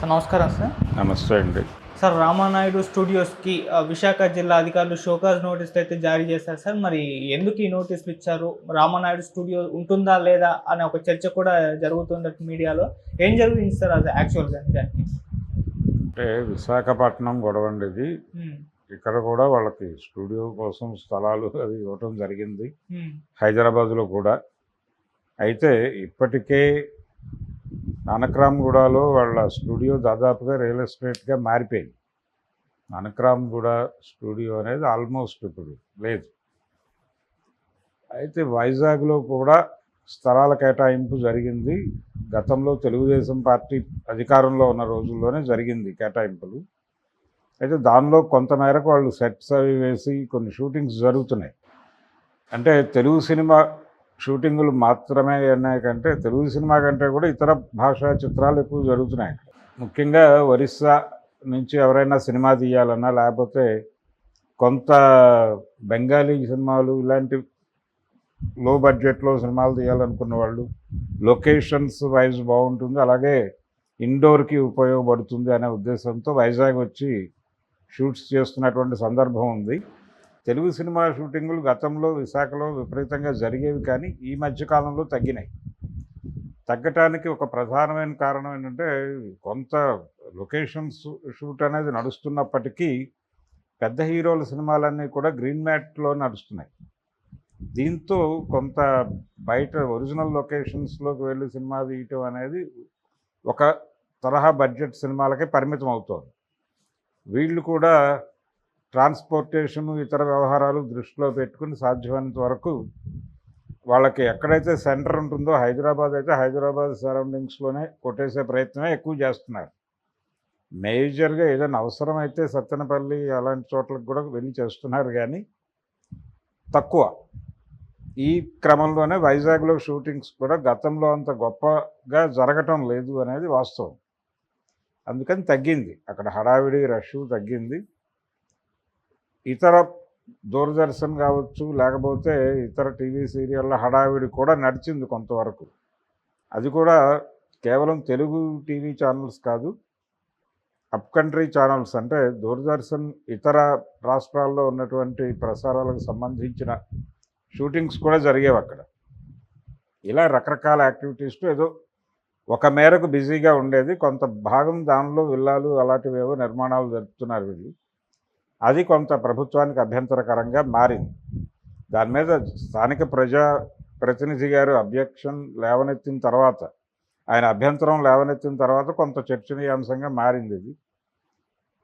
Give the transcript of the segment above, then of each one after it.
Sir నమస్కారం sir. నమస్తే అండి. సార్ రామానాయుడు స్టూడియోస్కి విశాఖ జిల్లా అధికారులు షోకాజ్ నోటీసులు అయితే జారీ చేశారు సార్. మరి ఎందుకు ఈ నోటీసులు ఇచ్చారు? రామానాయుడు స్టూడియో ఉంటుందా లేదా అనే ఒక చర్చ కూడా జరుగుతుంది మీడియాలో. ఏం జరుగుతుంది సార్ అది యాక్చువల్గా నిజానికి? అంటే విశాఖపట్నం గొడవ అండి ఇది. ఉమ్, ఇక్కడ కూడా వాళ్ళకి స్టూడియో కోసం స్థలాలు అవి ఇవ్వటం జరిగింది. హైదరాబాద్లో కూడా. అయితే ఇప్పటికే నానక్రామ్గూడలో వాళ్ళ స్టూడియో దాదాపుగా రియల్ ఎస్టేట్గా మారిపోయింది. నానక్రామ్గూడ స్టూడియో అనేది ఆల్మోస్ట్ ఇప్పుడు లేదు. అయితే వైజాగ్లో కూడా స్థలాల కేటాయింపు జరిగింది. గతంలో తెలుగుదేశం పార్టీ అధికారంలో ఉన్న రోజుల్లోనే జరిగింది కేటాయింపులు. అయితే దానిలో కొంతమేరకు వాళ్ళు సెట్స్ అవి వేసి కొన్ని షూటింగ్స్ జరుగుతున్నాయి. అంటే తెలుగు సినిమా షూటింగులు మాత్రమే అన్నాయి కంటే తెలుగు సినిమా కంటే కూడా ఇతర భాషా చిత్రాలు ఎక్కువ జరుగుతున్నాయి. ముఖ్యంగా ఒరిస్సా నుంచి ఎవరైనా సినిమా తీయాలన్నా లేకపోతే కొంత బెంగాలీ సినిమాలు ఇలాంటి లో బడ్జెట్లో సినిమాలు తీయాలనుకున్న వాళ్ళు లొకేషన్స్ వైజ్ బాగుంటుంది అలాగే ఇండోర్కి ఉపయోగపడుతుంది అనే ఉద్దేశంతో వైజాగ్ వచ్చి షూట్స్ చేస్తున్నటువంటి సందర్భం ఉంది. తెలుగు సినిమా షూటింగులు గతంలో విశాఖలో విపరీతంగా జరిగేవి కానీ ఈ మధ్య కాలంలో తగ్గినాయి. తగ్గటానికి ఒక ప్రధానమైన కారణం ఏంటంటే కొంత లొకేషన్స్ షూట్ అనేది నడుస్తున్నప్పటికీ పెద్ద హీరోల సినిమాలన్నీ కూడా గ్రీన్ మ్యాట్లో నడుస్తున్నాయి. దీంతో కొంత బయట ఒరిజినల్ లొకేషన్స్లోకి వెళ్ళి సినిమా తీయటం అనేది ఒక తరహా బడ్జెట్ సినిమాలకే పరిమితం అవుతోంది వీళ్ళు కూడా ట్రాన్స్పోర్టేషన్ ఇతర వ్యవహారాలు దృష్టిలో పెట్టుకుని సాధ్యమైనంత వరకు వాళ్ళకి ఎక్కడైతే సెంటర్ ఉంటుందో హైదరాబాద్ అయితే హైదరాబాద్ సరౌండింగ్స్లోనే కొట్టేసే ప్రయత్నమే ఎక్కువ చేస్తున్నారు. మేజర్గా ఏదైనా అవసరమైతే సత్తెనపల్లి అలాంటి చోట్లకు కూడా వెళ్ళి చేస్తున్నారు కానీ తక్కువ. ఈ క్రమంలోనే వైజాగ్లో షూటింగ్స్ కూడా గతంలో అంత గొప్పగా జరగటం లేదు అనేది వాస్తవం. అందుకని తగ్గింది. అక్కడ హడావిడి రష్ తగ్గింది. ఇతర దూరదర్శన్ కావచ్చు లేకపోతే ఇతర టీవీ సీరియళ్ళ హడావిడి కూడా నడిచింది కొంతవరకు. అది కూడా కేవలం తెలుగు టీవీ ఛానల్స్ కాదు అప్ కంట్రీ ఛానల్స్ అంటే దూరదర్శన్ ఇతర రాష్ట్రాల్లో ఉన్నటువంటి ప్రసారాలకు సంబంధించిన షూటింగ్స్ కూడా జరిగేవి అక్కడ. ఇలా రకరకాల యాక్టివిటీస్లో ఏదో ఒక మేరకు బిజీగా ఉండేది కొంత భాగం దానిలో విల్లాలు అలాంటివేవో నిర్మాణాలు జరుపుతున్నారు వీళ్ళు. అది కొంత ప్రభుత్వానికి అభ్యంతరకరంగా మారింది. దాని మీద స్థానిక ప్రజా ప్రతినిధి గారు అబ్జెక్షన్ లేవనెత్తిన తర్వాత ఆయన అభ్యంతరం లేవనెత్తిన తర్వాత కొంత చర్చనీయాంశంగా మారింది ఇది.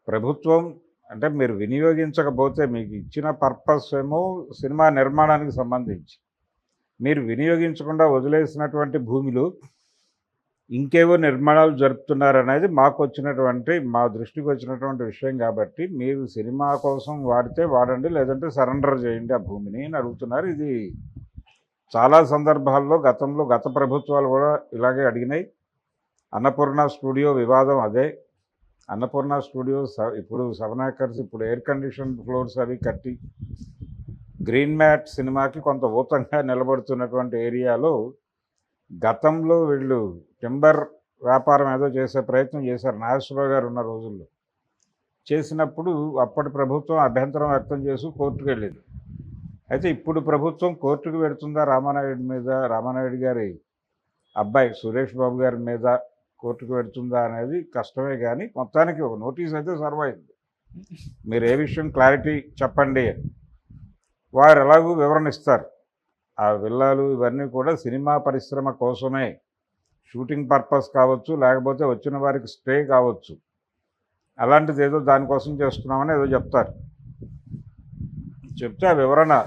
ప్రభుత్వం అంటే మీరు వినియోగించకపోతే మీకు ఇచ్చిన పర్పస్ ఏమో సినిమా నిర్మాణానికి సంబంధించి. మీరు వినియోగించకుండా వదిలేసినటువంటి భూమిలో ఇంకేవో నిర్మాణాలు జరుపుతున్నారనేది మాకు వచ్చినటువంటి మా దృష్టికి వచ్చినటువంటి విషయం కాబట్టి మీరు సినిమా కోసం వాడితే వాడండి లేదంటే సరెండర్ చేయండి ఆ భూమిని అని అడుగుతున్నారు. ఇది చాలా సందర్భాల్లో గతంలో గత ప్రభుత్వాలు కూడా ఇలాగే అడిగినాయి. అన్నపూర్ణ స్టూడియో వివాదం అదే. అన్నపూర్ణ స్టూడియో స- ఇప్పుడు సెవెన్ ఏకర్స్ ఇప్పుడు ఎయిర్ కండిషన్ ఫ్లోర్స్ అవి కట్టి గ్రీన్ మ్యాట్ సినిమాకి కొంత ఊతంగా నిలబడుతున్నటువంటి ఏరియాలో గతంలో వీళ్ళు టింబర్ వ్యాపారం ఏదో చేసే ప్రయత్నం చేశారు. నాగేశ్వరరావు గారు ఉన్న రోజుల్లో. చేసినప్పుడు అప్పటి ప్రభుత్వం అభ్యంతరం వ్యక్తం చేసి కోర్టుకు వెళ్ళింది. అయితే ఇప్పుడు ప్రభుత్వం కోర్టుకు పెడుతుందా రామానాయుడు మీద? రామానాయుడు గారి అబ్బాయి సురేష్ బాబు గారి మీద కోర్టుకు పెడుతుందా అనేది కష్టమే కానీ మొత్తానికి ఒక నోటీస్ అయితే సర్వ్ అయింది. మీరు ఏ విషయం క్లారిటీ చెప్పండి అని. వారు ఎలాగూ వివరణ ఇస్తారు. ఆ విల్లాలు ఇవన్నీ కూడా సినిమా పరిశ్రమ కోసమే షూటింగ్ పర్పస్ కావచ్చు లేకపోతే వచ్చిన వారికి స్టే కావచ్చు. అలాంటిది ఏదో దానికోసం చేస్తున్నామని ఏదో చెప్తారు. చెప్తే ఆ వివరణ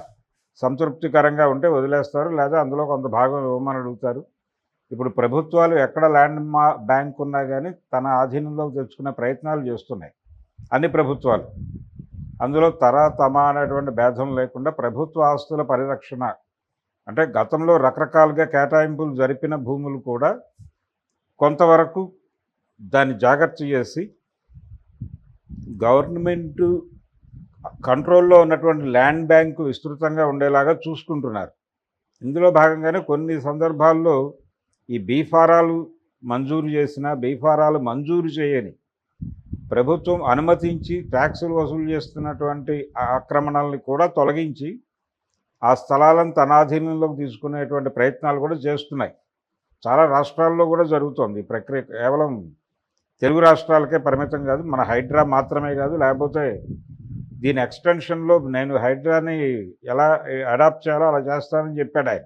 సంతృప్తికరంగా ఉంటే వదిలేస్తారు లేదా అందులో కొంత భాగం ఇవ్వమని అడుగుతారు. ఇప్పుడు ప్రభుత్వాలు ఎక్కడ ల్యాండ్ మా బ్యాంక్ ఉన్నా కానీ తన ఆధీనంలోకి తెచ్చుకునే ప్రయత్నాలు చేస్తున్నాయి. అన్ని ప్రభుత్వాలు. అందులో తర తమ అనేటువంటి భేదం లేకుండా ప్రభుత్వ ఆస్తుల పరిరక్షణ అంటే గతంలో రకరకాలుగా కేటాయింపులు జరిపిన భూములు కూడా కొంతవరకు దాన్ని జాగ్రత్త చేసి గవర్నమెంట్ కంట్రోల్లో ఉన్నటువంటి ల్యాండ్ బ్యాంకు విస్తృతంగా ఉండేలాగా చూసుకుంటున్నారు. ఇందులో భాగంగానే కొన్ని సందర్భాల్లో ఈ బీఫారాలు మంజూరు చేసిన బీఫారాలు మంజూరు చేయని ప్రభుత్వం అనుమతించి ట్యాక్సులు వసూలు చేస్తున్నటువంటి ఆక్రమణల్ని కూడా తొలగించి ఆ స్థలాలను తన ఆధీనంలోకి తీసుకునేటువంటి ప్రయత్నాలు కూడా చేస్తున్నాయి. చాలా రాష్ట్రాల్లో కూడా జరుగుతోంది ఈ ప్రక్రియ. కేవలం తెలుగు రాష్ట్రాలకే పరిమితం కాదు మన హైడ్రా మాత్రమే కాదు లేకపోతే దీని ఎక్స్టెన్షన్లో నేను హైడ్రాని ఎలా అడాప్ట్ చేయాలో అలా చేస్తానని చెప్పాడు ఆయన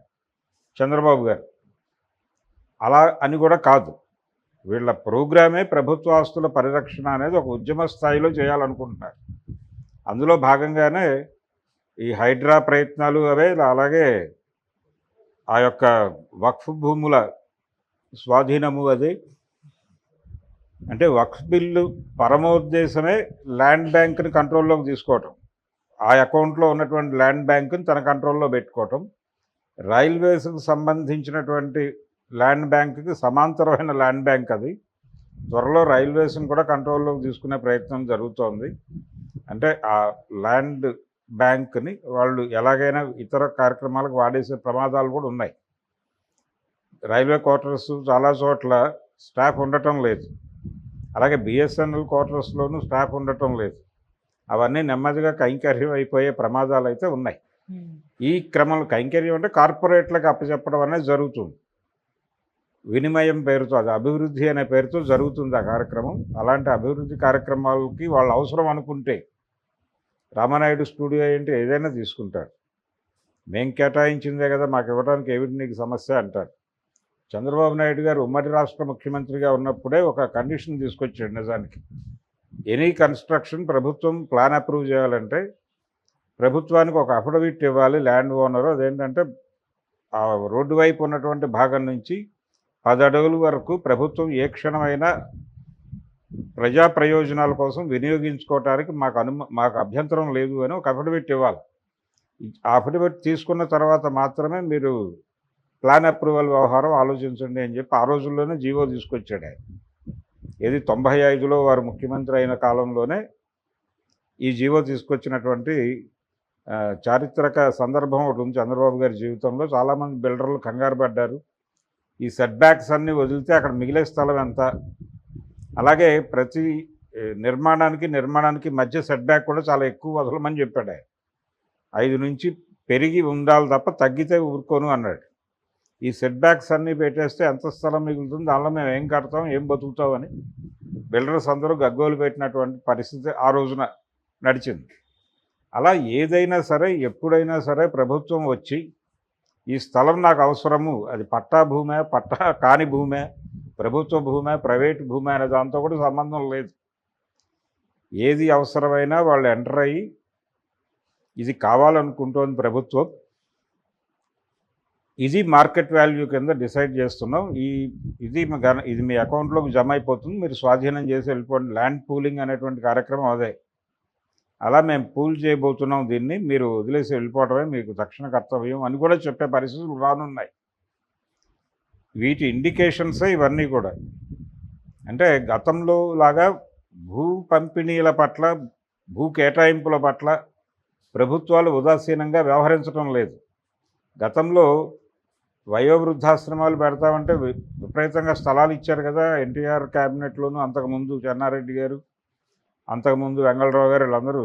చంద్రబాబు గారు. అలా అని కూడా కాదు. వీళ్ళ ప్రోగ్రామే ప్రభుత్వ ఆస్తుల పరిరక్షణ అనేది ఒక ఉద్యమ స్థాయిలో చేయాలనుకుంటున్నారు. అందులో భాగంగానే ఈ హైడ్రా ప్రయత్నాలు అవే అలాగే ఆ యొక్క వక్ఫ్ భూముల స్వాధీనము అది. అంటే వక్ఫ్ బిల్లు పరమోద్దేశమే ల్యాండ్ బ్యాంక్ని కంట్రోల్లోకి తీసుకోవటం. ఆ అకౌంట్లో ఉన్నటువంటి ల్యాండ్ బ్యాంకుని తన కంట్రోల్లో పెట్టుకోవటం. రైల్వేస్కి సంబంధించినటువంటి ల్యాండ్ బ్యాంక్కి సమాంతరమైన ల్యాండ్ బ్యాంక్ అది. త్వరలో రైల్వేస్ని కూడా కంట్రోల్లోకి తీసుకునే ప్రయత్నం జరుగుతోంది. అంటే ఆ ల్యాండ్ బ్యాంక్ని వాళ్ళు ఎలాగైనా ఇతర కార్యక్రమాలకు వాడేసే ప్రమాదాలు కూడా ఉన్నాయి. రైల్వే క్వార్టర్స్ చాలా చోట్ల స్టాఫ్ ఉండటం లేదు. అలాగే బిఎస్ఎన్ఎల్ క్వార్టర్స్లోనూ స్టాఫ్ ఉండటం లేదు. అవన్నీ నెమ్మదిగా కైంకర్యం అయిపోయే ప్రమాదాలు అయితే ఉన్నాయి. ఈ క్రమంలో కైంకర్యం అంటే కార్పొరేట్లకు అప్పచెప్పడం అనేది జరుగుతుంది. వినిమయం పేరుతో అది అభివృద్ధి అనే పేరుతో జరుగుతుంది ఆ కార్యక్రమం. అలాంటి అభివృద్ధి కార్యక్రమాలకి వాళ్ళు అవసరం అనుకుంటే రామానాయుడు స్టూడియో ఏంటి? ఏదైనా తీసుకుంటాడు. మేం కేటాయించిందే కదా మాకు ఇవ్వడానికి ఏమిటి నీకు సమస్య అంటారు చంద్రబాబు నాయుడు గారు ఉమ్మడి రాష్ట్ర ముఖ్యమంత్రిగా ఉన్నప్పుడే ఒక కండిషన్ తీసుకొచ్చాడు నిజానికి. ఎనీ కన్స్ట్రక్షన్ ప్రభుత్వం ప్లాన్ అప్రూవ్ చేయాలంటే ప్రభుత్వానికి ఒక అఫిడవిట్ ఇవ్వాలి ల్యాండ్ ఓనరు. అదేంటంటే ఆ రోడ్డు వైపు ఉన్నటువంటి భాగం నుంచి పది అడుగుల వరకు ప్రభుత్వం ఏ క్షణమైనా ప్రజా ప్రయోజనాల కోసం వినియోగించుకోవటానికి మాకు అనుమ మాకు అభ్యంతరం లేదు అని ఒక అఫిడవిట్ ఇవ్వాలి. ఆ అఫిడవిట్ తీసుకున్న తర్వాత మాత్రమే మీరు ప్లాన్ అప్రూవల్ వ్యవహారం ఆలోచించండి అని చెప్పి ఆ రోజుల్లోనే జీవో తీసుకొచ్చాడు ఆయన. ఏది తొంభై ఐదులో వారు ముఖ్యమంత్రి అయిన కాలంలోనే ఈ జీవో తీసుకొచ్చినటువంటి చారిత్రక సందర్భం ఒకటి ఉంది చంద్రబాబు గారి జీవితంలో. చాలామంది బిల్డర్లు కంగారు పడ్డారు. ఈ సెట్బ్యాక్స్ అన్నీ వదిలితే అక్కడ మిగిలే స్థలం ఎంత? అలాగే ప్రతి నిర్మాణానికి నిర్మాణానికి మధ్య సెట్ బ్యాక్ కూడా చాలా ఎక్కువ వదలమని చెప్పాడు ఐదు నుంచి పెరిగి ఉండాలి తప్ప తగ్గితే ఊరుకోను అన్నాడు. ఈ సెట్ బ్యాక్స్ అన్నీ పెట్టేస్తే ఎంత స్థలం మిగులుతుంది దానిలో మేము ఏం కడతాం ఏం బతుకుతామని బిల్డర్స్ అందరూ గగ్గోలు పెట్టినటువంటి పరిస్థితి ఆ రోజున నడిచింది. అలా ఏదైనా సరే ఎప్పుడైనా సరే ప్రభుత్వం వచ్చి ఈ స్థలం నాకు అవసరము అది పట్టా భూమే పట్టా కాని భూమే ప్రభుత్వ భూమే ప్రైవేట్ భూమి అనే దాంతో కూడా సంబంధం లేదు. ఏది అవసరమైనా వాళ్ళు ఎంటర్ అయ్యి ఇది కావాలనుకుంటోంది ప్రభుత్వం ఇది మార్కెట్ వాల్యూ కింద డిసైడ్ చేస్తున్నాం. ఈ ఇది మీ ఇది మీ అకౌంట్లోకి జమ అయిపోతుంది. మీరు స్వాధీనం చేసి వెళ్ళిపోండి. ల్యాండ్ పూలింగ్ అనేటువంటి కార్యక్రమం అదే. అలా మేము పూల్ చేయబోతున్నాం దీన్ని. మీరు వదిలేసి వెళ్ళిపోవడమే మీకు తక్షణ కర్తవ్యం అని కూడా చెప్పే పరిస్థితులు రానున్నాయి. వీటి ఇండికేషన్సే ఇవన్నీ కూడా. అంటే గతంలో లాగా భూ పంపిణీల పట్ల భూ కేటాయింపుల పట్ల ప్రభుత్వాలు ఉదాసీనంగా వ్యవహరించడం లేదు. గతంలో వయోవృద్ధాశ్రమాలు పెడతామంటే వి- విపరీతంగా స్థలాలు ఇచ్చారు కదా ఎన్టీఆర్ క్యాబినెట్లోనూ అంతకుముందు చెన్నారెడ్డి గారు అంతకుముందు వెంగళరావు గారు వీళ్ళందరూ